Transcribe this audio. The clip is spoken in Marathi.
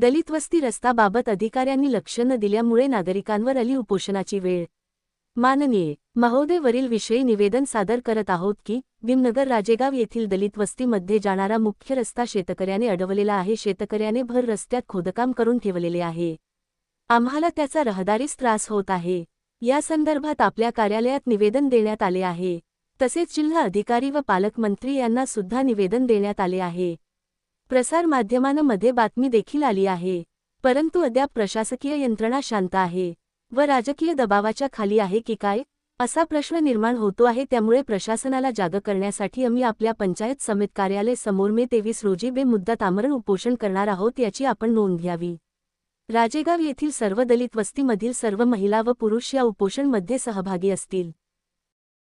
दलित वस्ती रस्ताबाबत अधिकाऱ्यांनी लक्ष न दिल्यामुळे नागरिकांवर आली उपोषणाची वेळ. माननीय महोदयवरील विषयी निवेदन सादर करत आहोत की भीमनगर राजेगाव येथील दलित वस्तीमध्ये जाणारा मुख्य रस्ता शेतकऱ्याने अडवलेला आहे शेतकऱ्याने भर रस्त्यात खोदकाम करून ठेवलेले आहे. आम्हाला त्याचा रहदारीस त्रास होत आहे. या संदर्भात आपल्या कार्यालयात निवेदन देण्यात आले आहे. तसेच जिल्हा अधिकारी व पालकमंत्री यांना सुद्धा निवेदन देण्यात आले आहे. प्रसारमाध्यमांमध्ये बातमी देखील आली आहे. परंतु अद्याप प्रशासकीय यंत्रणा शांत आहे व राजकीय दबावाच्या खाली आहे की काय असा प्रश्न निर्माण होतो आहे त्यामुळे प्रशासनाला जाग करण्यासाठी आम्ही आपल्या पंचायत समित कार्यालय समोर मे तेवीस रोजी बेमुद्दत आमरण उपोषण करणार आहोत याची आपण नोंद घ्यावी. राजेगाव येथील सर्व दलित वस्तीमधील सर्व महिला व पुरुष या उपोषणमध्ये सहभागी असतील.